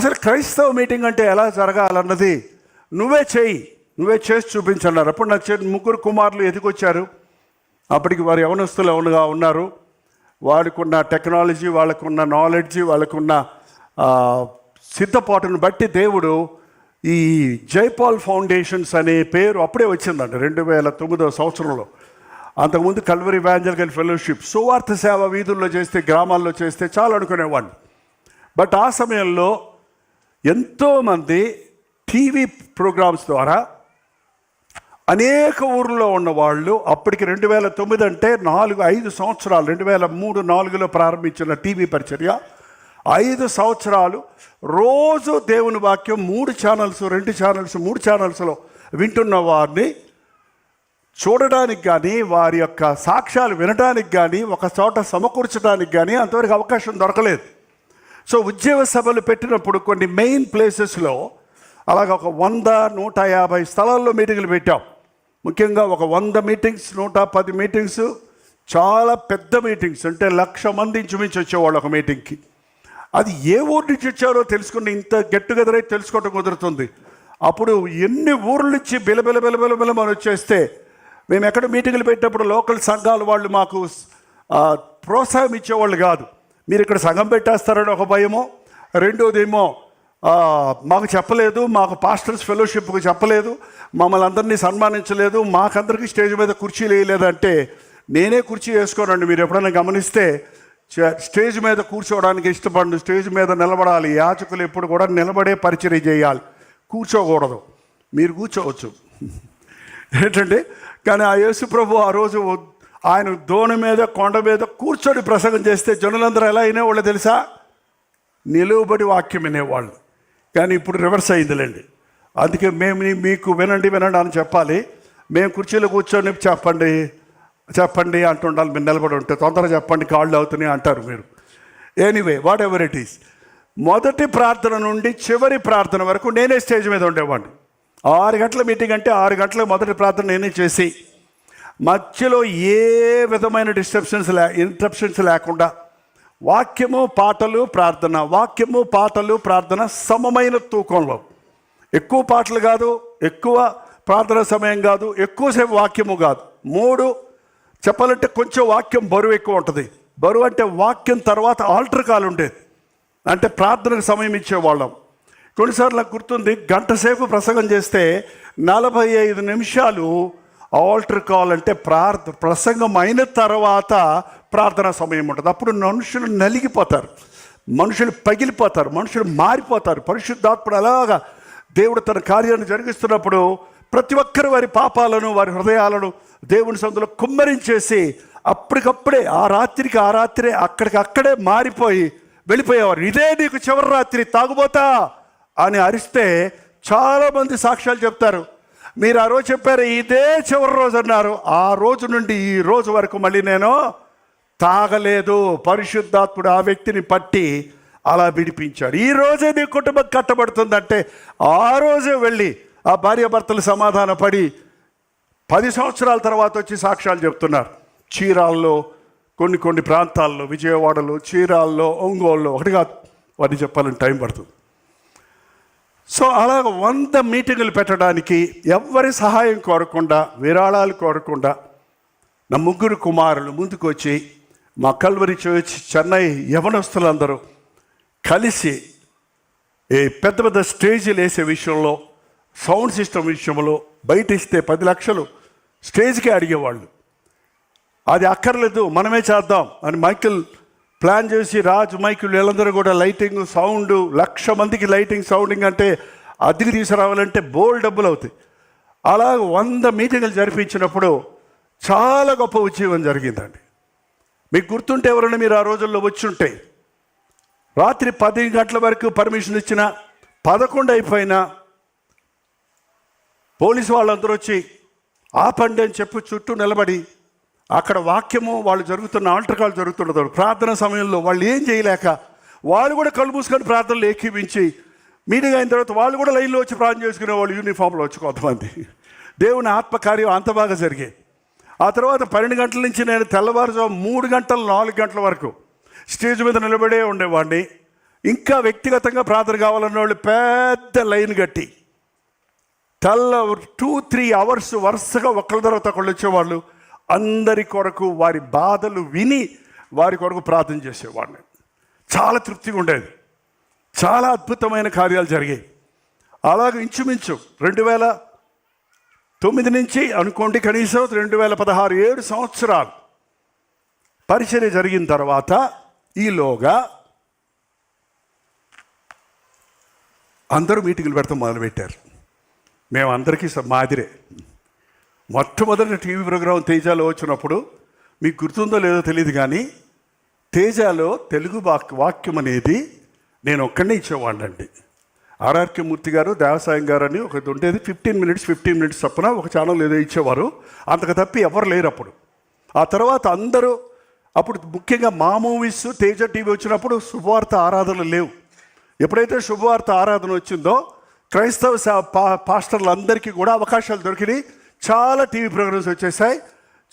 అసలు క్రైస్తవ మీటింగ్ అంటే ఎలా జరగాలన్నది నువ్వే చేయి నువ్వే చేసి చూపించన్నారు అప్పుడు నా చే- ముగ్గురు కుమారులు ఎదిగొచ్చారు. అప్పటికి వారు యవనస్తులు ఎవరుగా ఉన్నారు. వాళ్ళకున్న టెక్నాలజీ వాళ్ళకున్న నాలెడ్జి వాళ్ళకున్న సిద్ధపాటును బట్టి దేవుడు ఈ జైపాల్ ఫౌండేషన్స్ అనే పేరు అప్పుడే వచ్చిందండి రెండు వేల తొమ్మిదవ సంవత్సరంలో. అంతకుముందు కల్వరి వ్యాంజలికల్ ఫెలోషిప్ సువార్త సేవ వీధుల్లో చేస్తే గ్రామాల్లో చేస్తే చాలా అనుకునేవాడిని. బట్ ఆ సమయంలో ఎంతోమంది టీవీ ప్రోగ్రామ్స్ ద్వారా అనేక ఊర్లో ఉన్న వాళ్ళు అప్పటికి రెండు వేల తొమ్మిది అంటే నాలుగు ఐదు సంవత్సరాలు రెండు వేల మూడు నాలుగులో ప్రారంభించిన టీవీ పరిచర్య. ఐదు సంవత్సరాలు రోజు దేవుని వాక్యం మూడు ఛానల్స్ రెండు ఛానల్స్ మూడు ఛానల్స్లో వింటున్న వారిని చూడడానికి కానీ వారి యొక్క సాక్ష్యాలు వినడానికి కానీ ఒక చోట సమకూర్చడానికి కానీ అంతవరకు అవకాశం దొరకలేదు. సో ఉద్యోగ సభలు పెట్టినప్పుడు కొన్ని మెయిన్ ప్లేసెస్లో అలాగ ఒక వంద నూట యాభై స్థలాల్లో మీటింగ్లు పెట్టాం. ముఖ్యంగా ఒక వంద మీటింగ్స్ నూట పది మీటింగ్స్ చాలా పెద్ద మీటింగ్స్ అంటే లక్ష మంది ఇంచుమించి వచ్చేవాళ్ళు ఒక మీటింగ్కి. అది ఏ ఊరు నుంచి వచ్చారో తెలుసుకుని ఇంత గెట్ అయితే తెలుసుకోవడం కుదురుతుంది. అప్పుడు ఎన్ని ఊర్ల నుంచి బిలబిల బిలబిల బిలమని వచ్చేస్తే మేము ఎక్కడ మీటింగులు పెట్టినప్పుడు లోకల్ సంఘాల వాళ్ళు మాకు ప్రోత్సాహం ఇచ్చేవాళ్ళు కాదు. మీరు ఇక్కడ సంఘం పెట్టేస్తారని ఒక భయము? రెండోదేమో మాకు చెప్పలేదు మాకు పాస్టర్స్ ఫెలోషిప్కు చెప్పలేదు మమ్మల్ని అందరినీ సన్మానించలేదు మాకందరికీ స్టేజ్ మీద కుర్చీలు వేయలేదంటే నేనే కుర్చీ వేసుకోనండి. మీరు ఎప్పుడైనా గమనిస్తే స్టేజ్ మీద కూర్చోవడానికి ఇష్టపడు స్టేజ్ మీద నిలబడాలి. యాచకులు ఎప్పుడు కూడా నిలబడే పరిచయం చేయాలి. కూర్చోకూడదు. మీరు కూర్చోవచ్చు. ఏంటంటే కానీ ఆ యేసు ప్రభు ఆ రోజు ఆయన దోణి మీద కొండ మీద కూర్చొని ప్రసంగం చేస్తే జనులందరూ ఎలా అయినేవాళ్ళు తెలుసా? నిలువబడి వాక్యం వినేవాళ్ళు. కానీ ఇప్పుడు రివర్స్ అయిందిలేండి. అందుకే మేము మీకు వినండి వినండి అని చెప్పాలి. మేము కుర్చీలో కూర్చొని చెప్పండి చెప్పండి అంటుండాలి. మీరు నిలబడి ఉంటే తొందరగా చెప్పండి కాళ్ళు అవుతున్నాయి అంటారు మీరు. Anyway what ever it is మొదటి ప్రార్థన నుండి చివరి ప్రార్థన వరకు నేనే స్టేజ్ మీద ఉండేవాడిని. ఆరు గంటల మీటింగ్ అంటే ఆరు గంటల మొదటి ప్రార్థన నేనే చేసి మధ్యలో ఏ విధమైన డిస్టర్బెన్స్ లే ఇంటరప్షన్స్ లేకుండా వాక్యము పాటలు ప్రార్థన. వాక్యము పాటలు ప్రార్థన సమమైన తూకంలో. ఎక్కువ పాటలు కాదు ఎక్కువ ప్రార్థన సమయం కాదు ఎక్కువసేపు వాక్యము కాదు. మూడు చెప్పాలంటే కొంచెం వాక్యం బరువు ఎక్కువ ఉంటుంది. బరువు అంటే వాక్యం తర్వాత ఆల్టర్ కాల్ ఉండేది. అంటే ప్రార్థనకు సమయం ఇచ్చేవాళ్ళం. కొన్నిసార్లు నాకు గుర్తుంది గంట సేపు ప్రసంగం చేస్తే నలభై ఐదు నిమిషాలు ఆల్టర్ కాల్ అంటే ప్రార్థ ప్రసంగం అయిన తర్వాత ప్రార్థనా సమయం ఉంటుంది. అప్పుడు మనుషులు నలిగిపోతారు. మనుషులు పగిలిపోతారు. మనుషులు మారిపోతారు. పరిశుద్ధాత్ముడు అలాగా దేవుడు తన కార్యాన్ని జరిగిస్తున్నప్పుడు ప్రతి ఒక్కరు వారి పాపాలను వారి హృదయాలను దేవుని సందులో కుమ్మరించేసి అప్పటికప్పుడే ఆ రాత్రికి ఆ రాత్రే అక్కడికి అక్కడే మారిపోయి వెళ్ళిపోయేవారు. ఇదే నీకు చివరి రాత్రి తాగుబోతా అని అరిస్తే చాలామంది సాక్ష్యాలు చెప్తారు. మీరు ఆ రోజు చెప్పారు ఇదే చివరి రోజు అన్నారు. ఆ రోజు నుండి ఈ రోజు వరకు మళ్ళీ నేను తాగలేదు. పరిశుద్ధాత్ముడు ఆ వ్యక్తిని పట్టి అలా విడిపించాడు. ఈ రోజే నీ కుటుంబం కట్టబడుతుందంటే ఆ రోజే వెళ్ళి ఆ భార్యాభర్తలు సమాధాన పడి పది సంవత్సరాల తర్వాత వచ్చి సాక్ష్యాలు చెప్తున్నారు. చీరాల్లో కొన్ని కొన్ని ప్రాంతాల్లో విజయవాడలో చీరాల్లో ఒంగోల్లో ఒకటి కాదు వాటిని చెప్పాలని టైం పడుతుంది. సో అలాగ వంద మీటింగులు పెట్టడానికి ఎవ్వరి సహాయం కోరకుండా విరాళాలు కోరకుండా నా ముగ్గురు కుమారులు ముందుకు వచ్చి మా కల్వరి చర్చ్ చెన్నై యవనస్తులందరూ కలిసి ఈ పెద్ద పెద్ద స్టేజీలు వేసే విషయంలో సౌండ్ సిస్టమ్ విషయంలో బయట ఇస్తే పది లక్షలు స్టేజ్కే అడిగేవాళ్ళు. అది అక్కర్లేదు మనమే చేద్దాం అని మైకిల్ ప్లాన్ చేసి రాజు మైకులు వీళ్ళందరూ కూడా లైటింగ్ సౌండ్ లక్ష మందికి లైటింగ్ సౌండింగ్ అంటే అద్దెకి తీసుకురావాలంటే బోల్ డబ్బులు అవుతాయి. అలా వంద మీటింగ్లు జరిపించినప్పుడు చాలా గొప్ప ఉద్యోగం జరిగిందండి. మీకు గుర్తుంటే ఎవరైనా మీరు ఆ రోజుల్లో వచ్చి ఉంటే రాత్రి పది గంటల వరకు పర్మిషన్ ఇచ్చిన పదకొండు అయిపోయినా పోలీసు వాళ్ళందరూ వచ్చి ఆపండి అని చెప్పి చుట్టూ నిలబడి అక్కడ వాక్యము వాళ్ళు జరుగుతున్న ఆల్టర్కాలు జరుగుతుండదు. ప్రార్థన సమయంలో వాళ్ళు ఏం చేయలేక వాళ్ళు కూడా కళ్ళు మూసుకొని ప్రార్థనలు ఏకీపించి మీటింగ్ అయిన తర్వాత వాళ్ళు కూడా లైన్లో వచ్చి ప్రార్థన చేసుకునే వాళ్ళు యూనిఫామ్లో వచ్చి కొంతమంది. దేవుని ఆత్మకార్యం అంత బాగా జరిగేది ఆ తర్వాత పన్నెండు గంటల నుంచి నేను తెల్లవారుజాము మూడు గంటలు నాలుగు గంటల వరకు స్టేజ్ మీద నిలబడే ఉండేవాడిని. ఇంకా వ్యక్తిగతంగా ప్రార్థన కావాలన్న వాళ్ళు పెద్ద లైన్ కట్టి తెల్ల టూ త్రీ అవర్స్ వరుసగా ఒకళ్ళ తర్వాత ఒకళ్ళు వచ్చేవాళ్ళు. అందరి కొరకు వారి బాధలు విని వారి కొరకు ప్రార్థన చేసేవాడిని. చాలా తృప్తిగా ఉండేది. చాలా అద్భుతమైన కార్యాలు జరిగాయి. అలాగే ఇంచుమించు రెండు వేల తొమ్మిది నుంచి అనుకోండి కనీసం రెండు వేల పదహారు ఏడు సంవత్సరాలు పరిచర్య జరిగిన తర్వాత ఈలోగా అందరూ మీటింగులు పెడతాం మొదలుపెట్టారు. మేము అందరికీ మాదిరే. మొట్టమొదటి టీవీ ప్రోగ్రాం తేజాలో వచ్చినప్పుడు మీకు గుర్తుందో లేదో తెలియదు కానీ తేజాలో తెలుగు వాక్ వాక్యం అనేది నేను ఒక్కడే ఇచ్చేవాళ్ళండి ఆర్ఆర్కే మూర్తి గారు దేవసాయం గారు అని ఒకటి ఉండేది. ఫిఫ్టీన్ మినిట్స్ ఫిఫ్టీన్ మినిట్స్ తప్పున ఒక ఛానల్ ఏదో ఇచ్చేవారు. అంతకు తప్పి ఎవరు లేరు అప్పుడు. ఆ తర్వాత అందరూ అప్పుడు ముఖ్యంగా మా మూవీస్ తేజ టీవీ వచ్చినప్పుడు శుభవార్త ఆరాధనలు లేవు. ఎప్పుడైతే శుభవార్త ఆరాధన వచ్చిందో క్రైస్తవ పా పాస్టర్లందరికీ కూడా అవకాశాలు దొరికినాయి. చాలా టీవీ ప్రోగ్రామ్స్ వచ్చేసాయి.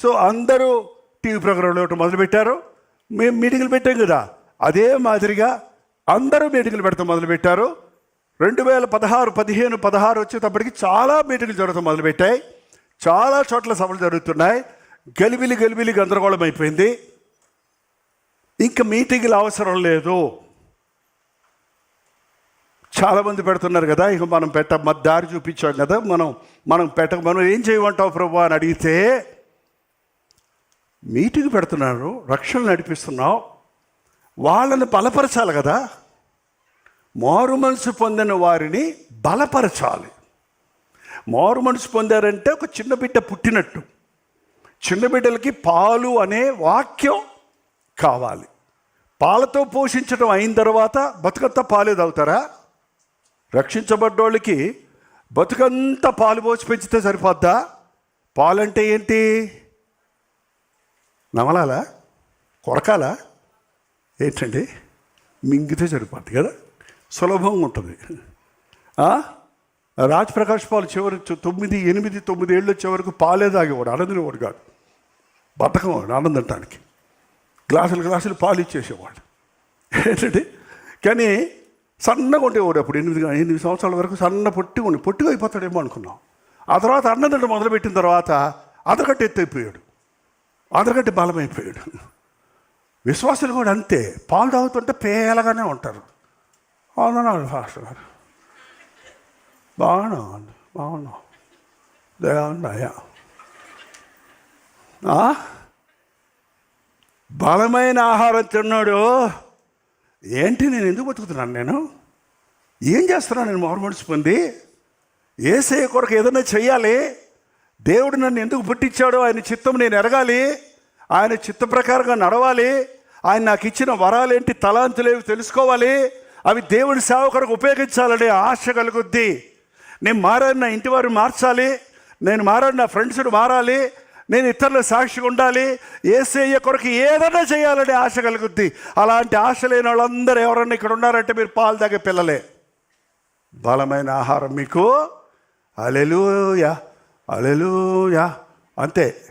సో అందరూ టీవీ ప్రోగ్రాంలు ఒకటి మొదలుపెట్టారు. మేము మీటింగ్లు పెట్టాం కదా. అదే మాదిరిగా అందరూ మీటింగ్లు పెడతాం మొదలుపెట్టారు. రెండు వేల పదహారు పదిహేను పదహారు వచ్చేటప్పటికి చాలా మీటింగ్లు జరగడం మొదలుపెట్టాయి. చాలా చోట్ల సభలు జరుగుతున్నాయి. గలిబిలి గలిబిలి గందరగోళం అయిపోయింది. ఇంకా మీటింగ్లు అవసరం లేదు. చాలామంది పెడుతున్నారు కదా ఇక మనం పెట్ట దారి చూపించాం కదా మనం మనం పెట్టక మనం ఏం చేయమంటావు ప్రభు అని అడిగితే మీటింగ్ పెడుతున్నారు రక్షణ నడిపిస్తున్నావు వాళ్ళని బలపరచాలి కదా. మారు మనసు పొందిన వారిని బలపరచాలి. మారు మనసు పొందారంటే ఒక చిన్న బిడ్డ పుట్టినట్టు. చిన్న బిడ్డలకి పాలు అనే వాక్యం కావాలి. పాలతో పోషించడం అయిన తర్వాత బతుకత్తా పాలే తాగుతారా? రక్షించబడ్డోళ్ళకి బతుకంతా పాలు పోసి పెంచితే సరిపోద్దా? పాలంటే ఏంటి? నమలాలా? కొరకాలా? ఏంటండి? మింగితే సరిపోద్ది కదా? సులభంగా ఉంటుంది. రాజ్ ప్రకాష్ పాలు చివరి తొమ్మిది ఎనిమిది తొమ్మిది ఏళ్ళు వచ్చే వరకు పాలే తాగేవాడు. ఆనందినవాడు కాదు. బతకం ఆనందంటానికి గ్లాసులు గ్లాసులు పాలు ఇచ్చేసేవాడు. ఏంటంటే కానీ సన్నగా ఉండేవాడు అప్పుడు ఎనిమిది ఎనిమిది సంవత్సరాల వరకు సన్న పొట్టి ఉండి పొట్టిగా అయిపోతాడేమో అనుకున్నాం. ఆ తర్వాత అన్నదండ మొదలుపెట్టిన తర్వాత అదరగట్ట ఎత్తైపోయాడు అదరగట్టి బలమైపోయాడు విశ్వాసులు కూడా అంతే. పాలు తాగుతుంటే పేలగానే ఉంటారు. అవునన్నాడు ఫాస్టర్ గారు. బాగున్నా బాగున్నా దయా బలమైన ఆహారం తిన్నాడు. ఏంటి నేను ఎందుకు బతుకుతున్నాను నేను? ఏం చేస్తున్నాను నేను మారుమడిచి పొంది? ఏసే కొరకు ఏదైనా చేయాలి దేవుడు నన్ను ఎందుకు పుట్టించాడో ఆయన చిత్తం నేను ఎరగాలి? ఆయన చిత్త ప్రకారంగా నడవాలి? ఆయన నాకు ఇచ్చిన వరాలేంటి తలాంతులేవి తెలుసుకోవాలి? అవి దేవుడి సేవ కొరకు ఉపయోగించాలనే ఆశ కలుగుద్ది. నేను మారాను నా ఇంటి వారు మార్చాలి. నేను మారాను నా ఫ్రెండ్స్ మారాలి. నేను ఇతరుల సాక్షిగా ఉండాలి. ఏసయ్య కొరకు ఏదైనా చేయాలనే ఆశ కలుగుద్ది. అలాంటి ఆశ లేని వాళ్ళందరూ ఎవరన్నా ఇక్కడ ఉన్నారంటే మీరు పాలు తాగే పిల్లలే. బలమైన ఆహారం మీకు. అలెలుయా అలెలుయా అంతే.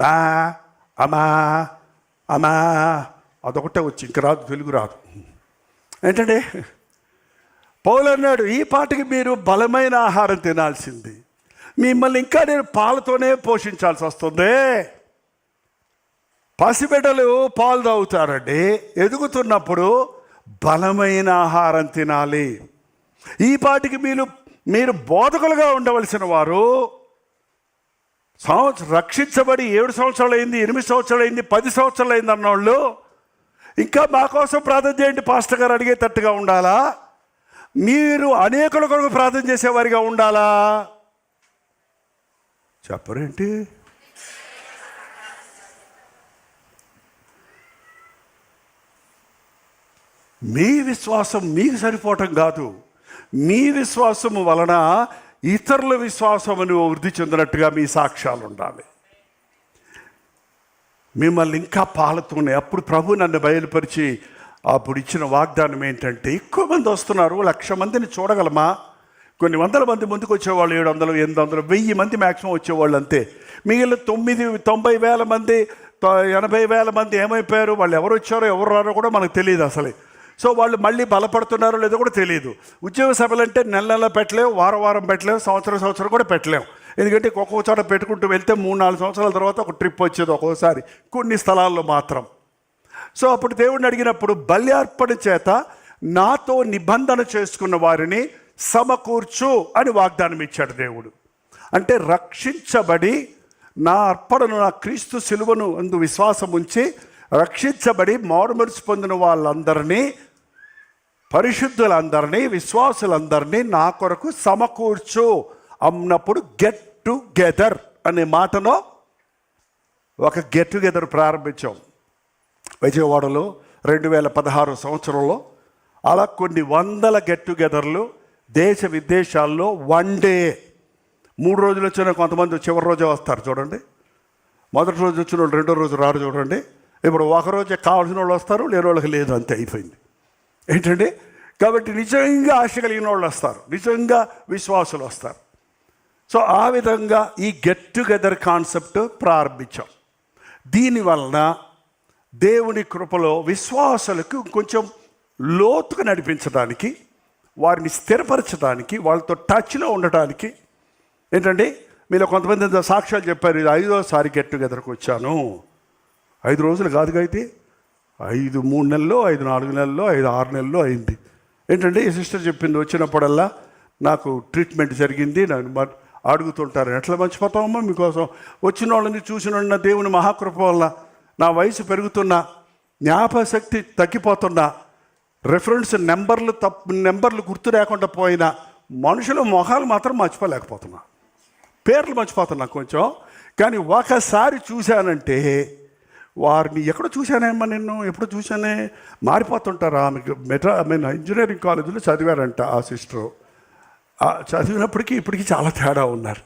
మా అమా అమా. అదొకటే వచ్చి ఇంక రాదు తెలుగు రాదు. ఏంటంటే పౌలు అన్నాడు ఈ పాటకి మీరు బలమైన ఆహారం తినాల్సింది. మిమ్మల్ని ఇంకా నేను పాలతోనే పోషించాల్సి వస్తుంది. పసిబిడ్డలు పాలు తాగుతారండి. ఎదుగుతున్నప్పుడు బలమైన ఆహారం తినాలి. ఈ పాటికి మీరు మీరు బోధకులుగా ఉండవలసిన వారు సంవత్సరం రక్షించబడి ఏడు సంవత్సరాలు అయింది ఎనిమిది సంవత్సరాలు అయింది పది సంవత్సరాలు అయింది అన్నోళ్ళు ఇంకా మా కోసం ప్రార్థన చేయండి పాస్టర్ గారు అడిగేటట్టుగా ఉండాలా? మీరు అనేకుల కొరకు ప్రార్థన చేసేవారిగా ఉండాలా? చెప్పరేంటి? మీ విశ్వాసం మీకు సరిపోవటం కాదు. మీ విశ్వాసము వలన ఇతరుల విశ్వాసమును వృద్ధి చెందినట్టుగా మీ సాక్ష్యాలు ఉండాలి మిమ్మల్ని ఇంకా పాలుతున్నాయి అప్పుడు ప్రభు నన్ను బయలుపరిచి అప్పుడు ఇచ్చిన వాగ్దానం ఏంటంటే ఎక్కువ మంది వస్తున్నారు లక్ష మందిని చూడగలమా? కొన్ని వందల మంది ముందుకు వచ్చేవాళ్ళు ఏడు వందలు ఎనిమిది వందలు వెయ్యి మంది మ్యాక్సిమం వచ్చేవాళ్ళు అంతే. మిగిలిన తొమ్మిది తొంభై వేల మంది తొ- ఎనభై వేల మంది ఏమైపోయారు? వాళ్ళు ఎవరు వచ్చారో ఎవరు రారో కూడా మనకు తెలియదు అసలే. సో వాళ్ళు మళ్ళీ బలపడుతున్నారో లేదో కూడా తెలియదు. ఉద్యోగ సభలు అంటే నెల నెల పెట్టలేము వారం వారం పెట్టలేము సంవత్సరం సంవత్సరం కూడా పెట్టలేము ఎందుకంటే ఒక్కొక్క చోట పెట్టుకుంటూ వెళ్తే మూడు నాలుగు సంవత్సరాల తర్వాత ఒక ట్రిప్ వచ్చేది ఒక్కోసారి కొన్ని స్థలాల్లో మాత్రం. సో అప్పుడు దేవుడిని అడిగినప్పుడు బల్యార్పణ చేత నాతో నిబంధన చేసుకున్న వారిని సమకూర్చు అని వాగ్దానం ఇచ్చాడు దేవుడు. అంటే రక్షించబడి నా అర్పణను నా క్రీస్తు సిలువను అందు విశ్వాసం ఉంచి రక్షించబడి మారుమరుసు పొందిన వాళ్ళందరినీ పరిశుద్ధులందరినీ విశ్వాసులందరినీ నా కొరకు సమకూర్చు అన్నప్పుడు గెట్ టుగెదర్ అనే మాటను ఒక గెట్ టుగెదర్ ప్రారంభించాం. విజయవాడలో రెండు వేల పదహారు సంవత్సరంలో అలా కొన్ని వందల గెట్ టుగెదర్లు దేశ విదేశాల్లో వన్ డే మూడు రోజులు వచ్చిన కొంతమంది చివరి రోజే వస్తారు చూడండి. మొదటి రోజు వచ్చిన వాళ్ళు రెండో రోజు రారు చూడండి. ఇప్పుడు ఒక రోజే కావాల్సిన వాళ్ళు వస్తారు లేని వాళ్ళకి లేదు అంతే అయిపోయింది. ఏంటండి? కాబట్టి నిజంగా ఆశ కలిగిన వాళ్ళు వస్తారు నిజంగా విశ్వాసులు వస్తారు. సో ఆ విధంగా ఈ గెట్ టుగెదర్ కాన్సెప్ట్ ప్రారంభించాం. దీనివలన దేవుని కృపలో విశ్వాసులకు కొంచెం లోతుగా నడిపించడానికి వారిని స్థిరపరచడానికి వాళ్ళతో టచ్లో ఉండటానికి ఏంటండి? మీలో కొంతమంది సాక్ష్యాలు చెప్పారు ఇది ఐదోసారి గెట్ టుగెదర్కి వచ్చాను. ఐదు రోజులు కాదుగా అయితే ఐదు మూడు నెలల్లో ఐదు నాలుగు నెలల్లో ఐదు ఆరు నెలల్లో అయింది. ఏంటంటే ఈ సిస్టర్ చెప్పింది వచ్చినప్పుడల్లా నాకు ట్రీట్మెంట్ జరిగింది నన్ను అడుగుతుంటారు. ఎట్లా మర్చిపోతామమ్మా మీకోసం? వచ్చిన వాళ్ళని చూసిన దేవుని మహాకృప వల్ల నా వయసు పెరుగుతున్నా జ్ఞాపశక్తి తగ్గిపోతున్నా రెఫరెన్స్ నెంబర్లు తప్పు నెంబర్లు గుర్తు లేకుండా పోయినా మనుషుల మొహాలు మాత్రం మర్చిపోలేకపోతున్నా. పేర్లు మర్చిపోతున్నా కొంచెం. కానీ ఒకసారి చూశానంటే వారిని ఎక్కడ చూశానేమ్మా నిన్ను? ఎప్పుడు చూశానే? మారిపోతుంటారు? ఆమెకు మెట్రా ఐ మీన్ ఇంజనీరింగ్ కాలేజీలో చదివారంట ఆ సిస్టరు. చదివినప్పటికీ ఇప్పటికీ చాలా తేడా ఉన్నారు.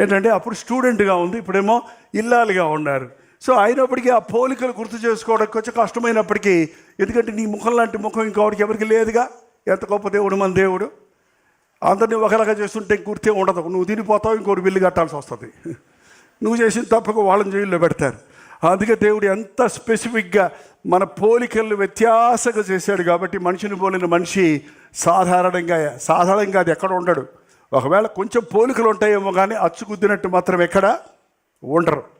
ఏంటంటే అప్పుడు స్టూడెంట్గా ఉంది ఇప్పుడేమో ఇల్లాలుగా ఉన్నారు. సో అయినప్పటికీ ఆ పోలికలు గుర్తు చేసుకోవడం కొంచెం కష్టమైనప్పటికీ ఎందుకంటే నీ ముఖం లాంటి ముఖం ఇంకొకరికి ఎవరికి లేదుగా. ఎంత గొప్ప దేవుడు మన దేవుడు. అందరినీ ఒకలాగా చేస్తుంటే గుర్తే ఉండదు. నువ్వు తినిపోతావు ఇంకోటి బిల్లు కట్టాల్సి వస్తుంది. నువ్వు చేసిన తప్పకు వాళ్ళని జైల్లో పెడతారు. అందుకే దేవుడు ఎంత స్పెసిఫిక్గా మన పోలికలను వ్యత్యాసంగా చేశాడు కాబట్టి మనిషిని పోలిన మనిషి సాధారణంగా సాధారణంగా అది ఎక్కడ ఉండడు. ఒకవేళ కొంచెం పోలికలు ఉంటాయేమో కానీ అచ్చుకుద్దినట్టు మాత్రం ఎక్కడ ఉండరు.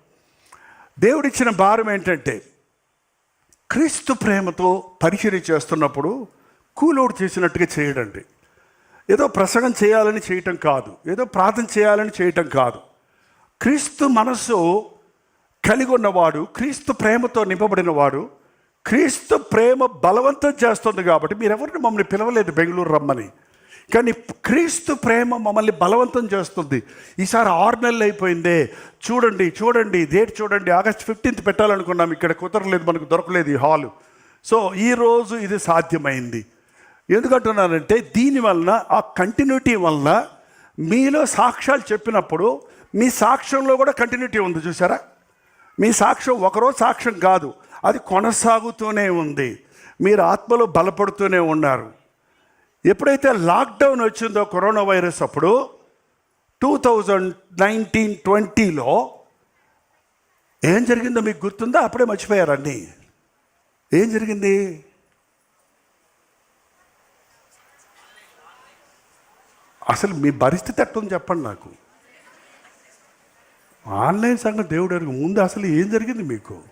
దేవుడిచ్చిన భారం ఏంటంటే క్రీస్తు ప్రేమతో పరిచయం చేస్తున్నప్పుడు కూలోడు చేసినట్టుగా చేయడండి. ఏదో ప్రసంగం చేయాలని చేయటం కాదు. ఏదో ప్రార్థన చేయాలని చేయటం కాదు. క్రీస్తు మనస్సు కలిగి ఉన్నవాడు క్రీస్తు ప్రేమతో నింపబడినవాడు క్రీస్తు ప్రేమ బలవంతం చేస్తుంది కాబట్టి మీరెవరిని మమ్మల్ని పిలవలేదు బెంగళూరు రమ్మని. కానీ క్రీస్తు ప్రేమ మమ్మల్ని బలవంతం చేస్తుంది. ఈసారి ఆరు నెలలు అయిపోయిందే. చూడండి చూడండి డేట్ చూడండి. ఆగస్ట్ ఫిఫ్టీన్త్ పెట్టాలనుకున్నాం. ఇక్కడ కుదరలేదు మనకు దొరకలేదు ఈ హాలు. సో ఈరోజు ఇది సాధ్యమైంది. ఎందుకంటున్నానంటే దీని వలన ఆ కంటిన్యూటీ వలన మీలో సాక్ష్యాలు చెప్పినప్పుడు మీ సాక్ష్యంలో కూడా కంటిన్యూటీ ఉంది చూసారా మీ సాక్ష్యం ఒకరోజు సాక్ష్యం కాదు. అది కొనసాగుతూనే ఉంది. మీరు ఆత్మలో బలపడుతూనే ఉన్నారు. ఎప్పుడైతే లాక్డౌన్ వచ్చిందో కరోనా వైరస్ అప్పుడు టూ థౌజండ్ నైన్టీన్ ట్వంటీలో ఏం జరిగిందో మీకు గుర్తుందా? అప్పుడే మర్చిపోయారండి. ఏం జరిగింది? అసలు మీ పరిస్థితి ఎట్టుంది చెప్పండి నాకు. ఆన్లైన్ సంఘం దేవుడు ఎరుగు ముందు అసలు ఏం జరిగింది మీకు?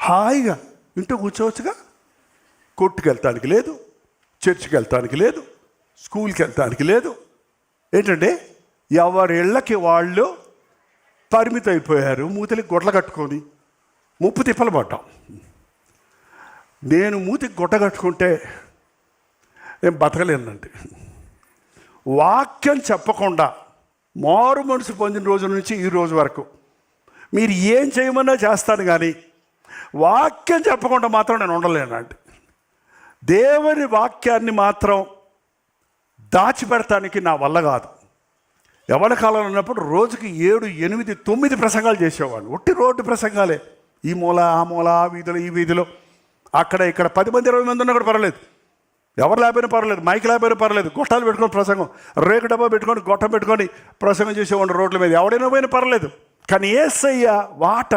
హాయిగా ఇంట్లో కూర్చోవచ్చుగా? కొట్టుకు వెళ్తానికి లేదు చర్చికి వెళ్తానికి లేదు స్కూల్కి వెళ్తానికి లేదు. ఏంటంటే ఎవరి ఇళ్ళకి వాళ్ళు పరిమితం అయిపోయారు మూతలకి గొడ్ల కట్టుకొని ముప్పు తిప్పలు పడ్డాం నేను మూతికి గొడ్డ కట్టుకుంటే నేను బతకలేనండి. వాక్యం చెప్పకుండా మారు మనసు పొందిన రోజు నుంచి ఈ రోజు వరకు మీరు ఏం చేయమన్నా చేస్తాను కానీ వాక్యం చెప్పకుండా మాత్రం నేను ఉండలేనండి. దేవుని వాక్యాన్ని మాత్రం దాచిపెడటానికి నా వల్ల కాదు. ఎవరి కాలంలో ఉన్నప్పుడు రోజుకి ఏడు ఎనిమిది తొమ్మిది ప్రసంగాలు చేసేవాడు ఒట్టి రోడ్డు ప్రసంగాలే. ఈ మూల ఆ మూల ఆ వీధిలో ఈ వీధిలో. అక్కడ ఇక్కడ పది మంది ఇరవై మంది ఉన్నా కూడా పర్వాలేదు. ఎవరు లేకపోయినా పర్వాలేదు. మైక్ లేకపోయినా పర్వాలేదు. గొట్టాలు పెట్టుకొని ప్రసంగం. రేకు డబ్బా పెట్టుకొని గొట్టం పెట్టుకొని ప్రసంగం చేసేవాడు రోడ్ల మీద. ఎవడైనా పోయినా పర్వాలేదు. కానీ ఏసయ్య వాట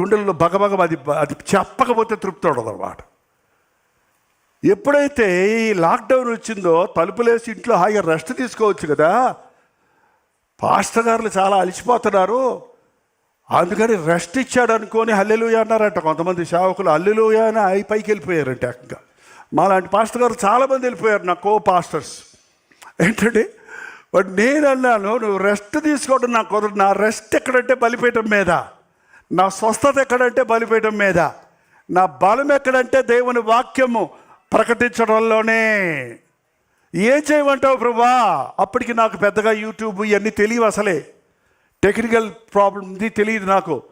గుండెల్లో భగభగం అది అది చెప్పకపోతే తృప్తి ఉండదు అన్నమాట ఎప్పుడైతే ఈ లాక్డౌన్ వచ్చిందో తలుపులేసి ఇంట్లో హాయిగా రెస్ట్ తీసుకోవచ్చు కదా. పాస్టర్ గారులు చాలా అలసిపోతున్నారు. అందుకని రెస్ట్ ఇచ్చాడు అనుకొని హల్లెలూయ అన్నారంట కొంతమంది సేవకులు. హల్లెలూయ అని అయి పైకి వెళ్ళిపోయారంట ఏకంగా. మాలాంటి పాస్టర్ గారు చాలామంది వెళ్ళిపోయారు నా కో పాస్టర్స్ ఏంటంటే బట్ నేను అన్నాను నువ్వు రెస్ట్ తీసుకోవడం నాకు కుదరదు. నా రెస్ట్ ఎక్కడంటే బలిపీఠం మీద. నా స్వస్థత ఎక్కడంటే బలిపీఠం మీద. నా బలం ఎక్కడంటే దేవుని వాక్యము. ప్రకటించడంలోనే ఏం చేయమంటావు ప్రభా? అప్పటికి నాకు పెద్దగా యూట్యూబ్ ఇవన్నీ తెలియవు అసలే. టెక్నికల్ ప్రాబ్లం ఇది తెలియదు నాకు.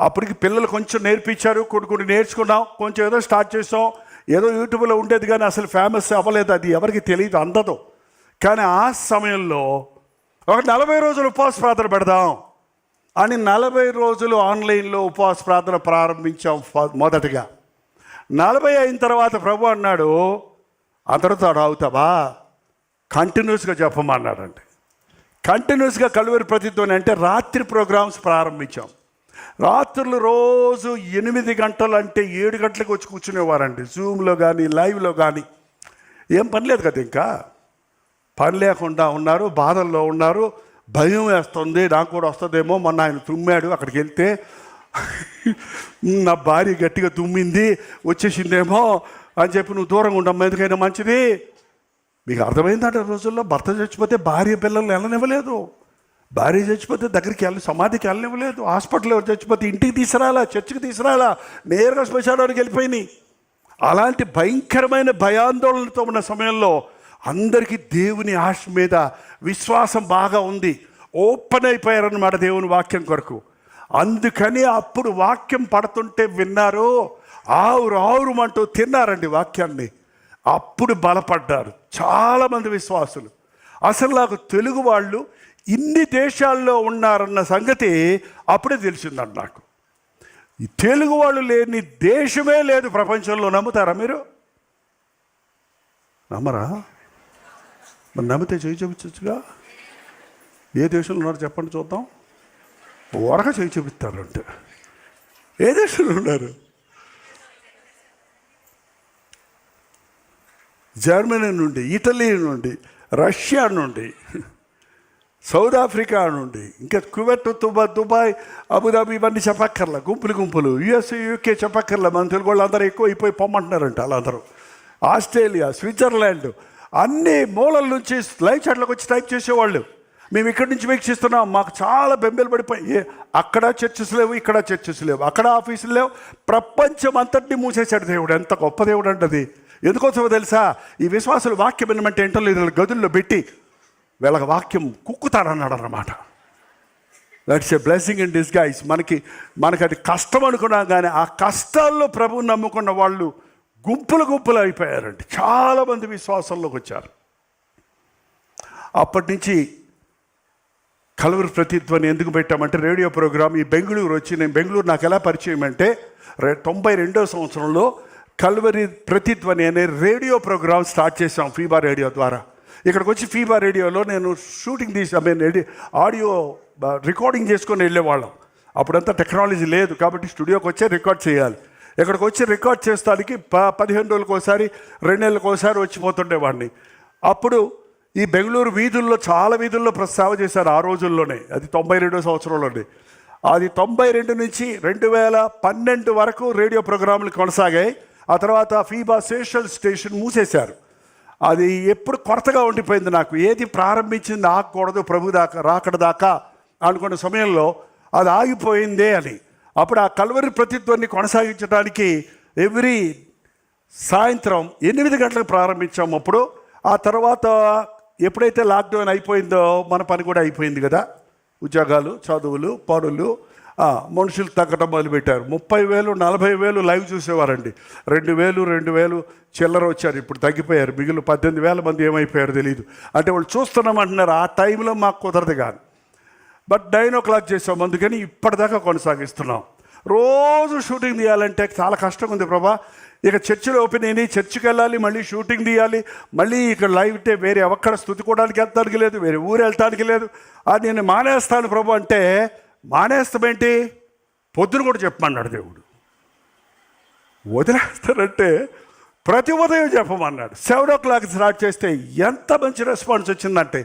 అప్పటికి పిల్లలు కొంచెం నేర్పించారు కొన్ని కొన్ని నేర్చుకున్నాం కొంచెం ఏదో స్టార్ట్ చేసాం. ఏదో యూట్యూబ్లో ఉండేది కానీ అసలు ఫేమస్ అవ్వలేదు అది ఎవరికి తెలియదు అందదు. కానీ ఆ సమయంలో ఒక నలభై రోజులు ఉపవాస ప్రార్థన పెడదాం. అని నలభై రోజులు ఆన్లైన్లో ఉపవాస ప్రార్థన ప్రారంభించాం మొదటిగా మొదటగా. నలభై అయిన తర్వాత ప్రభు అన్నాడు అందరితో అవుతావా కంటిన్యూస్గా చెప్పమన్నాడండి కంటిన్యూస్గా కలువరి ప్రతిధ్వని అంటే రాత్రి ప్రోగ్రామ్స్ ప్రారంభించాం. రాత్రులు రోజు ఎనిమిది గంటలు అంటే ఏడు గంటలకు వచ్చి కూర్చునేవారండి. జూమ్లో కానీ లైవ్లో కానీ ఏం పని లేదు కదా ఇంకా. పని లేకుండా ఉన్నారు బాధల్లో ఉన్నారు. భయం వేస్తుంది నాకు కూడా వస్తుందేమో మొన్న ఆయన తుమ్మాడు అక్కడికి వెళ్తే. నా భార్య గట్టిగా దుమ్మింది వచ్చేసిందేమో అని చెప్పి నువ్వు దూరంగా ఉండమ్మా ఎందుకైనా మంచిది? మీకు అర్థమైందంటే రోజుల్లో భర్త చచ్చిపోతే భార్య పిల్లల్ని వెళ్ళనివ్వలేదు. భార్య చచ్చిపోతే దగ్గరికి వెళ్ళి సమాధికి వెళ్ళనివ్వలేదు. హాస్పిటల్లో చచ్చిపోతే ఇంటికి తీసుకురాలా చర్చికి తీసుకురాలా? నేరుగా శ్మశానానికి వెళ్ళిపోయినాయి. అలాంటి భయంకరమైన భయాందోళనతో ఉన్న సమయంలో అందరికీ దేవుని ఆశ మీద విశ్వాసం బాగా ఉంది. ఓపెన్ అయిపోయారన్నమాట దేవుని వాక్యం కొరకు. అందుకని అప్పుడు వాక్యం పడుతుంటే విన్నారు ఆవురు ఆవురుమంటూ తిన్నారండి వాక్యాన్ని. అప్పుడు బలపడ్డారు చాలామంది విశ్వాసులు. అసలు నాకు తెలుగు వాళ్ళు ఇన్ని దేశాల్లో ఉన్నారన్న సంగతి అప్పుడే తెలిసిందండి నాకు. తెలుగు వాళ్ళు లేని దేశమే లేదు ప్రపంచంలో నమ్ముతారా మీరు? నమ్మరా? మరి నమ్మితే చేయి చూపించచ్చుగా? ఏ దేశంలో ఉన్నారో చెప్పండి చూద్దాం. ఊరక చేయి చూపిస్తారంటే ఏ దేశంలో ఉన్నారు? జర్మనీ నుండి ఇటలీ నుండి రష్యా నుండి సౌత్ ఆఫ్రికా నుండి ఇంకా కువెట్ దుబాయ్ దుబాయ్ అబుదాబి ఇవన్నీ చెప్పక్కర్ల. గుంపులు గుంపులు. యుఎస్ యూకే చెప్పక్కర్ల. మన తెలుగు వాళ్ళు అందరూ ఎక్కువ అయిపోయి పొమ్మంటున్నారంట వాళ్ళందరూ. ఆస్ట్రేలియా స్విట్జర్లాండ్ అన్ని మూలల నుంచి లైవ్ చాట్లకు వచ్చి టైప్ చేసేవాళ్ళు. మేము ఇక్కడి నుంచి వీక్షిస్తున్నాం మాకు చాలా బెంబెలు పడిపోయి అక్కడ చర్చెస్ లేవు ఇక్కడ చర్చెస్ లేవు అక్కడ ఆఫీసులు లేవు. ప్రపంచం అంతటిని మూసేశాడు దేవుడు. ఎంత గొప్ప దేవుడు అంటది ఎందుకోసమో తెలుసా? ఈ విశ్వాసులు వాక్యం వినమంటే ఏంటో లేదు. గదుల్లో పెట్టి వీళ్ళకి వాక్యం కుక్కుతాడన్నాడు అన్నమాట that's a blessing in disguise మనకి మనకి అది కష్టం అనుకున్నాం కానీ ఆ కష్టాల్లో ప్రభువు నమ్ముకున్న వాళ్ళు గుంపులు గుంపులు అయిపోయారండి. చాలామంది విశ్వాసంలోకి వచ్చారు. అప్పటి నుంచి కలవరి ప్రతిధ్వని ఎందుకు పెట్టామంటే రేడియో ప్రోగ్రామ్ ఈ బెంగళూరు వచ్చి నేను బెంగళూరు నాకు ఎలా పరిచయం అంటే తొంభై రెండో సంవత్సరంలో కల్వరి ప్రతిధ్వని అనే రేడియో ప్రోగ్రామ్ స్టార్ట్ చేశాం ఫీబా రేడియో ద్వారా. ఇక్కడికి వచ్చి ఫీబా రేడియోలో నేను షూటింగ్ తీసి నేను ఆడియో రికార్డింగ్ చేసుకొని వెళ్ళేవాళ్ళం. అప్పుడంతా టెక్నాలజీ లేదు కాబట్టి స్టూడియోకి వచ్చే రికార్డ్ చేయాలి. ఇక్కడికి వచ్చి రికార్డ్ చేస్తానికి ప పదిహేను రోజులకు ఒకసారి రెండు నెలలకు ఒకసారి వచ్చిపోతుండేవాడిని. అప్పుడు ఈ బెంగళూరు వీధుల్లో చాలా వీధుల్లో ప్రస్తావ చేశారు ఆ రోజుల్లోనే. అది తొంభై రెండో సంవత్సరంలోనే అది తొంభై రెండు నుంచి రెండు వేల పన్నెండు వరకు రేడియో ప్రోగ్రాంలు కొనసాగాయి. ఆ తర్వాత ఫీబా సోషల్ స్టేషన్ మూసేశారు. అది ఎప్పుడు కొరతగా ఉండిపోయింది నాకు. ఏది ప్రారంభించింది ఆగకూడదు ప్రభు దాకా రాకడ దాకా అనుకున్న సమయంలో అది ఆగిపోయిందే అని. అప్పుడు ఆ కల్వరి ప్రతిత్వాన్ని కొనసాగించడానికి ఎవ్రీ సాయంత్రం ఎనిమిది గంటలకు ప్రారంభించాము అప్పుడు. ఆ తర్వాత ఎప్పుడైతే లాక్డౌన్ అయిపోయిందో మన పని కూడా అయిపోయింది కదా? ఉద్యోగాలు చదువులు పనులు. మనుషులు తగ్గడం మొదలుపెట్టారు. ముప్పై వేలు నలభై వేలు లైవ్ చూసేవారండి. రెండు వేలు రెండు వేలు చిల్లర వచ్చారు. ఇప్పుడు తగ్గిపోయారు. మిగిలిన పద్దెనిమిది వేల మంది ఏమైపోయారో తెలియదు అంటే వాళ్ళు చూస్తున్నామంటున్నారు. ఆ టైంలో మాకు కుదరదు కానీ బట్ నైన్ ఓ క్లాక్ చేసాం. అందుకని ఇప్పటిదాకా కొనసాగిస్తున్నాం. రోజు షూటింగ్ తీయాలంటే చాలా కష్టంగా ఉంది ప్రభా. ఇక చర్చిలో ఓపెన్ అయినాయి. చర్చికి వెళ్ళాలి మళ్ళీ షూటింగ్ తీయాలి మళ్ళీ ఇక్కడ లైవ్ ఉంటే వేరే ఎక్కడ స్థుతికోవడానికి వెళ్తానికి లేదు వేరే ఊరు వెళ్ళటానికి లేదు. అది నేను మానేస్తాను ప్రభు అంటే మానేస్తామేంటి పొద్దున కూడా చెప్పమన్నాడు దేవుడు. వదిలేస్తారంటే ప్రతి ఉదయం చెప్పమన్నాడు. సెవెన్ ఓ క్లాక్ స్టార్ట్ చేస్తే ఎంత మంచి రెస్పాన్స్ వచ్చిందంటే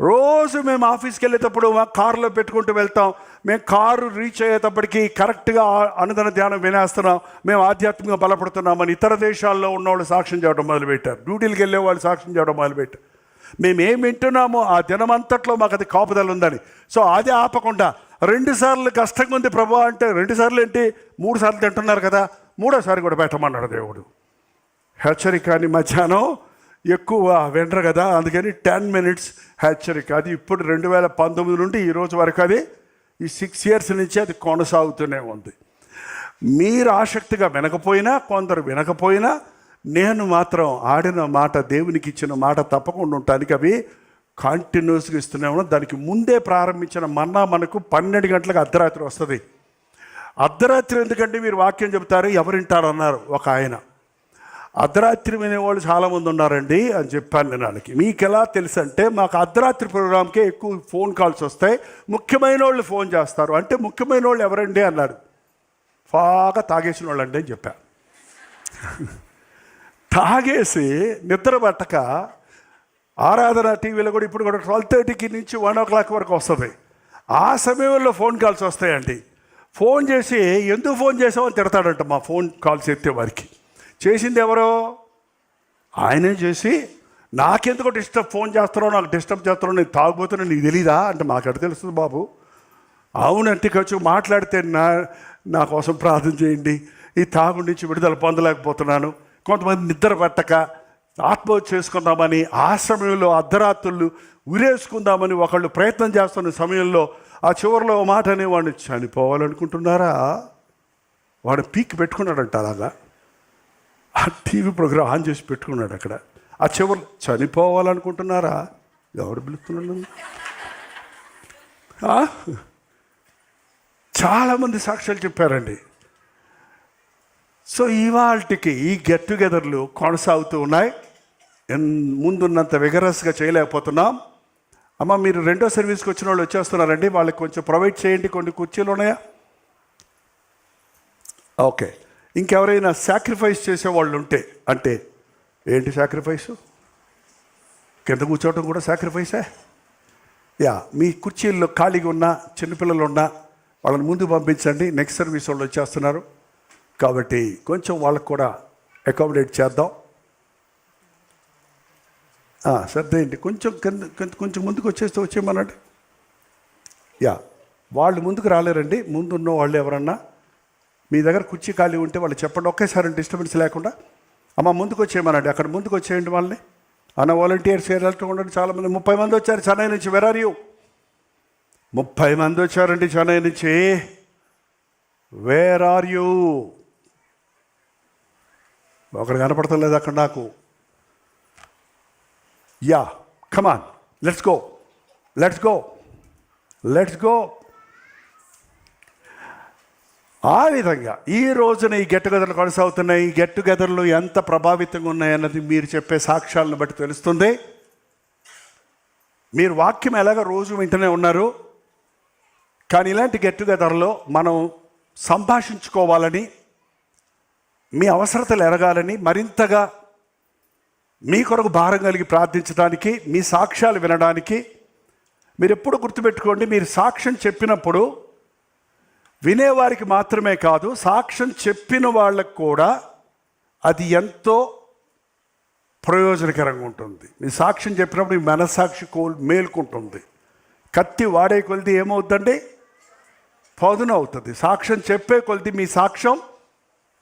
రోజు మేము ఆఫీస్కి వెళ్ళేటప్పుడు మా కారులో పెట్టుకుంటూ వెళ్తాం. మేము కారు రీచ్ అయ్యేటప్పటికీ కరెక్ట్గా అనుదన ధ్యానం వినేస్తున్నాం. మేము ఆధ్యాత్మికంగా బలపడుతున్నామని ఇతర దేశాల్లో ఉన్నవాళ్ళు సాక్ష్యం చేయడం మొదలుపెట్టారు. డ్యూటీలకు వెళ్ళే వాళ్ళు సాక్ష్యం చేయడం మొదలుపెట్టారు. మేము ఏం వింటున్నామో ఆ దినమంతట్లో మాకు అది కాపుదల ఉందని. సో అది ఆపకుండా రెండు సార్లు కష్టంగా ఉంది ప్రభా అంటే రెండు సార్లు ఏంటి? మూడు సార్లు తింటున్నారు కదా. మూడోసారి కూడా పెట్టమన్నాడు దేవుడు. హెచ్చరికని మధ్యాహ్నం ఎక్కువ వినరు కదా. అందుకని టెన్ మినిట్స్ హెచ్చరిక. అది ఇప్పుడు రెండు వేల పంతొమ్మిది నుండి ఈ రోజు వరకు అది ఈ సిక్స్ ఇయర్స్ నుంచి అది కొనసాగుతూనే ఉంది. మీరు ఆసక్తిగా వినకపోయినా కొందరు వినకపోయినా నేను మాత్రం ఆడిన మాట దేవునికి ఇచ్చిన మాట తప్పకుండా ఉండటానికి అవి కంటిన్యూస్గా ఇస్తూనే ఉన్నాం. దానికి ముందే ప్రారంభించిన మన్నా మనకు పన్నెండు గంటలకు అర్ధరాత్రి వస్తుంది. అర్ధరాత్రి ఎందుకంటే మీరు వాక్యం చెబుతారు? ఎవరింటారు అన్నారు ఒక ఆయన. అర్ధరాత్రి వినేవాళ్ళు చాలామంది ఉన్నారండి అని చెప్పాను నేను వాళ్ళకి. మీకు ఎలా తెలుసు అంటే మాకు అర్ధరాత్రి ప్రోగ్రామ్కే ఎక్కువ ఫోన్ కాల్స్ వస్తాయి. ముఖ్యమైన వాళ్ళు ఫోన్ చేస్తారు. అంటే ముఖ్యమైన వాళ్ళు ఎవరండి అన్నాడు బాగా తాగేసిన వాళ్ళు అండి అని చెప్పా. తాగేసి నిద్ర పట్టక ఆరాధన టీవీలో కూడా ఇప్పుడు కూడా ట్వెల్వ్ థర్టీకి నుంచి వన్ ఓ క్లాక్ వరకు వస్తుంది. ఆ సమయంలో ఫోన్ కాల్స్ వస్తాయండి. ఫోన్ చేసి ఎందుకు ఫోన్ చేసామని తిడతాడంట మా ఫోన్ కాల్స్ ఎత్తే వారికి. చేసింది ఎవరో ఆయనే చేసి నాకెందుకు డిస్టర్బ్ ఫోన్ చేస్తారో నాకు డిస్టర్బ్ చేస్తారో నేను తాగుపోతున్నా నీకు తెలీదా? అంటే మాకు తెలుస్తుంది బాబు? అవునంటే కొంచెం మాట్లాడితే నా నా కోసం ప్రార్థన చేయండి. ఈ తాగు నుంచి విడుదల పొందలేకపోతున్నాను. కొంతమంది నిద్ర పట్టక ఆత్మహత్య చేసుకుందామని ఆ సమయంలో అర్ధరాత్రులు ఉరేసుకుందామని ఒకళ్ళు ప్రయత్నం చేస్తున్న సమయంలో ఆ చివరిలో ఓ మాట అనేవాడిని చనిపోవాలనుకుంటున్నారా? వాడు పీక్ పెట్టుకున్నాడంట అలాగా. ఆ టీవీ ప్రోగ్రామ్ ఆన్ చేసి పెట్టుకున్నాడు అక్కడ. ఆ చివరి చనిపోవాలనుకుంటున్నారా? ఎవరు పిలుస్తున్నాడు చాలామంది సాక్ష్యాలు చెప్పారండి. సో ఇవాళకి ఈ గెట్ టుగెదర్లు కొనసాగుతూ ఉన్నాయి. ఎన్- ముందున్నంత విగరస్గా చేయలేకపోతున్నాం. అమ్మ మీరు రెండో సర్వీస్కి వచ్చిన వాళ్ళు వచ్చేస్తున్నారండి. వాళ్ళకి కొంచెం ప్రొవైడ్ చేయండి. కొన్ని కుర్చీలు ఉన్నాయా? ఓకే. ఇంకెవరైనా సాక్రిఫైస్ చేసేవాళ్ళు ఉంటే అంటే ఏంటి సాక్రిఫైస్ కింద కూర్చోవటం కూడా సాక్రిఫైసే యా మీ కుర్చీల్లో ఖాళీగా ఉన్న చిన్నపిల్లలు ఉన్నా వాళ్ళని ముందు పంపించండి నెక్స్ట్ సర్వీస్ వాళ్ళు వచ్చేస్తున్నారు. కాబట్టి కొంచెం వాళ్ళకు కూడా అకామిడేట్ చేద్దాం. సర్దేయండి కొంచెం కింద కింద- కొంచెం ముందుకు వచ్చేస్తే వచ్చేయమనండి. యా వాళ్ళు ముందుకు రాలేరండి. ముందున్న వాళ్ళు ఎవరన్నా మీ దగ్గర కుర్చీ ఖాళీ ఉంటే వాళ్ళు చెప్పండి ఒకేసారి డిస్టర్బెన్స్ లేకుండా అమ్మ ముందుకు వచ్చేయమనండి అక్కడ ముందుకు వచ్చేయండి వాళ్ళని. అన్న వాలంటీర్స్ వెళ్ళటం ఉండండి. చాలామంది ముప్పై మంది వచ్చారు చెన్నై నుంచి. వెర్ యూ ముప్పై మంది వచ్చారండి చెన్నై నుంచి. వేర్ ఆర్ యూ ఒకరు కనపడటం లేదు అక్కడ నాకు. Ya come on let's go let's go let's go ఆ విధంగా ఈ రోజున ఈ గెట్ టుగెదర్లు కొనసాగుతున్నాయి. ఈ గెట్ టుగెదర్లు ఎంత ప్రభావితంగా ఉన్నాయన్నది మీరు చెప్పే సాక్ష్యాలను బట్టి తెలుస్తుంది. మీరు వాక్యం ఎలాగ రోజు వింటూనే ఉన్నారు. కానీ ఇలాంటి గెట్ టుగెదర్లో మనం సంభాషించుకోవాలని మీ అవసరతలు ఎరగాలని మరింతగా మీ కొరకు భారం కలిగి ప్రార్థించడానికి మీ సాక్ష్యాలు వినడానికి మీరు ఎప్పుడు గుర్తుపెట్టుకోండి. మీరు సాక్ష్యం చెప్పినప్పుడు వినేవారికి మాత్రమే కాదు సాక్ష్యం చెప్పిన వాళ్ళకు కూడా అది ఎంతో ప్రయోజనకరంగా ఉంటుంది. మీ సాక్ష్యం చెప్పినప్పుడు మీ మనస్సాక్షి కోల్ మేల్కుంటుంది. కత్తి వాడే కొలిది ఏమవుతుందండి పదును అవుతుంది. సాక్ష్యం చెప్పే కొలిది మీ సాక్ష్యం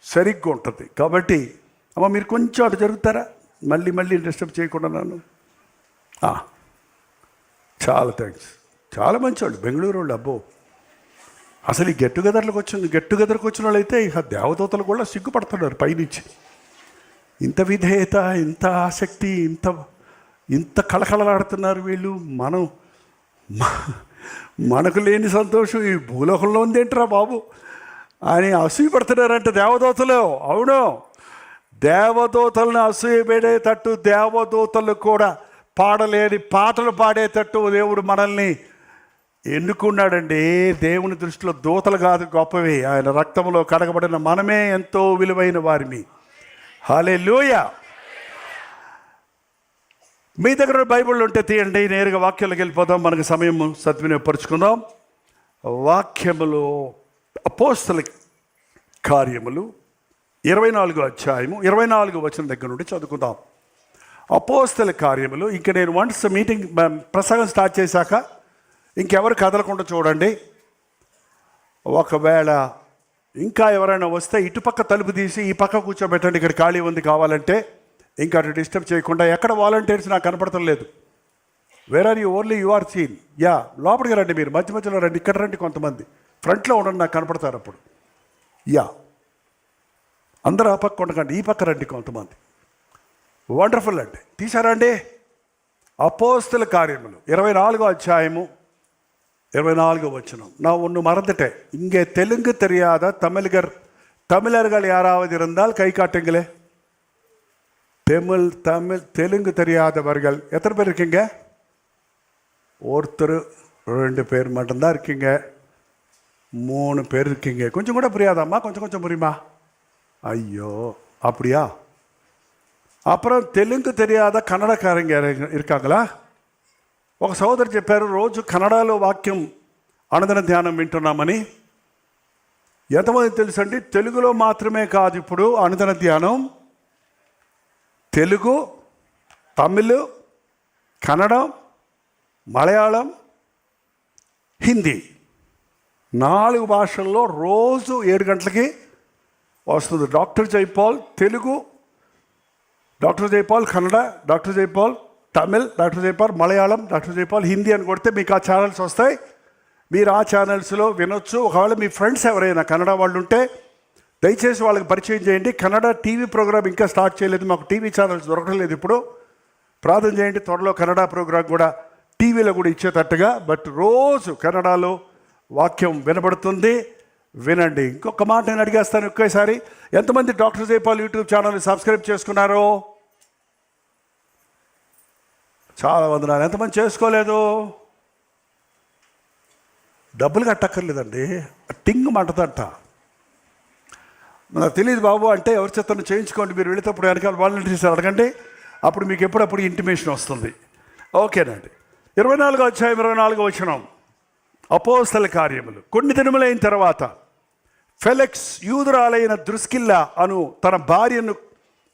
సరిగ్గా ఉంటుంది. కాబట్టి అమ్మ మీరు కొంచెం అటు జరుగుతారా? మళ్ళీ మళ్ళీ డిస్టర్బ్ చేయకుండా నన్ను. చాలా థ్యాంక్స్ చాలా మంచివాళ్ళు బెంగళూరు వాళ్ళు అబ్బో. అసలు ఈ గెట్ టుగెదర్లకు వచ్చిన గెట్ టుగెదర్కి వచ్చిన వాళ్ళు అయితే ఇక దేవదూతలు కూడా సిగ్గుపడుతున్నారు పైనుంచి. ఇంత విధేయత ఇంత ఆసక్తి ఇంత ఇంత కళకళలాడుతున్నారు వీళ్ళు. మనం మనకు లేని సంతోషం ఈ భూలోకంలో ఉందేంట్రా బాబు? అని అసూయపడుతున్నారంటే దేవదూతలు. అవును దేవదూతలను అసూయ పెడేటట్టు దేవదూతలు కూడా పాడలేని పాటలు పాడేటట్టు దేవుడు మనల్ని ఎన్నుకున్నాడండి దేవుని దృష్టిలో దూతలు కాదు గొప్పవి. ఆయన రక్తంలో కడగబడిన మనమే ఎంతో విలువైన వారిని. హాలే లూయ మీ దగ్గర బైబిల్ ఉంటే తీయండి. నేరుగా వాక్యాలకు వెళ్ళిపోదాం. మనకు సమయం సద్వినియోగపరుచుకుందాం వాక్యములు అపోస్తల కార్యములు ఇరవై నాలుగు అధ్యాయము ఇరవై నాలుగు వచ్చిన దగ్గర నుండి చదువుకుందాం. అపోస్తల కార్యములు. ఇంక నేను వన్స్ మీటింగ్ ప్రసంగం స్టార్ట్ చేశాక ఇంకెవరు కదలకుండా చూడండి. ఒకవేళ ఇంకా ఎవరైనా వస్తే ఇటుపక్క తలుపు తీసి ఈ పక్క కూర్చోబెట్టండి ఇక్కడ ఖాళీ ఉంది కావాలంటే. ఇంకా అటు డిస్టర్బ్ చేయకుండా ఎక్కడ వాలంటీర్స్ నాకు కనపడటం లేదు. Where are you only you are seen ya లోపలికి రండి మీరు. మధ్య మధ్యలో రండి. ఇక్కడ రండి కొంతమంది. ఫ్రంట్లో ఉండండి నాకు కనపడతారు అప్పుడు. యా అందరూ ఆ పక్క ఉండకండి ఈ పక్క రండి కొంతమంది. వండర్ఫుల్ అండి. తీసారా అండి? అపోస్తుల కార్యములు. ఇరవై నాలుగో అధ్యాయము. ఇరవై నాలుగు వచనం நான் ஒன்று மறந்துட்டேன். இங்கே தெலுங்கு தெரியாத தமிழர் தமிழர்கள் யாராவது இருந்தால் கை காட்டுங்களே. தமிழ் தமிழ் தெலுங்கு தெரியாதவர்கள். எத்தனை பேர் இருக்கீங்க? ஒருத்தர் ரெண்டு பேர் மட்டும்தான் இருக்கீங்க. மூணு பேர் இருக்கீங்க. கொஞ்சம் கூட புரியாதாம்மா? கொஞ்சம் கொஞ்சம் புரியுமா? ஐயோ அப்படியா? அப்புறம் தெலுங்கு தெரியாத கன்னடக்காரங்க இருக்காங்களா? ఒక సహోదరు చెప్పారు రోజు కన్నడలో వాక్యం అనదన ధ్యానం వింటున్నామని. ఎంతమంది తెలుసండి? తెలుగులో మాత్రమే కాదు ఇప్పుడు అనుదన ధ్యానం. తెలుగు తమిళ్ కన్నడం మలయాళం హిందీ నాలుగు భాషల్లో రోజు ఏడు గంటలకి వస్తుంది. Doctor Jaipal Telugu doctor Jaipal Kannada doctor Jaipal Tamil doctor Jaipal Malayalam doctor Jaipal Hindi అని కొడితే మీకు ఆ ఛానల్స్ వస్తాయి. మీరు ఆ ఛానల్స్లో వినొచ్చు. ఒకవేళ మీ ఫ్రెండ్స్ ఎవరైనా కన్నడ వాళ్ళు ఉంటే దయచేసి వాళ్ళకి పరిచయం చేయండి. కన్నడ టీవీ ప్రోగ్రామ్ ఇంకా స్టార్ట్ చేయలేదు. మాకు టీవీ ఛానల్స్ దొరకడం లేదు ఇప్పుడు. ప్రార్థన చేయండి. త్వరలో కన్నడ ప్రోగ్రామ్ కూడా టీవీలో కూడా ఇచ్చేటట్టుగా. బట్ రోజు కన్నడలో వాక్యం వినబడుతుంది. వినండి. ఇంకొక మాట నేను అడిగేస్తాను ఒకేసారి. ఎంతమంది doctor Jaipal YouTube channel subscribe చేసుకున్నారో? చాలా వందనాలు. ఎంతమంది చేసుకోలేదు? డబ్బులు కట్టక్కర్లేదండి. టింగ్ మంటదంట. నాకు తెలియదు బాబు అంటే ఎవరి చేతను చేయించుకోండి. మీరు వెళ్ళేటప్పుడు వెనకాల వాలంటీర్స్ అడగండి. అప్పుడు మీకు ఎప్పుడప్పుడు ఇంటిమేషన్ వస్తుంది. ఓకేనండి. ఇరవై నాలుగో అధ్యాయం ఇరవై నాలుగో వచ్చినాం అపోస్తల కార్యములు. కొన్ని దినములైన తర్వాత ఫెలెక్స్ యూదురాలైన దృస్కిల్లా అను తన భార్యను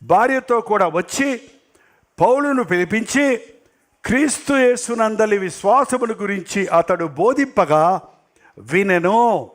భార్యతో కూడా వచ్చి పౌలును పిలిపించి క్రీస్తు యేసునందలి విశ్వాసమును గురించి అతడు బోధింపగా వినెను.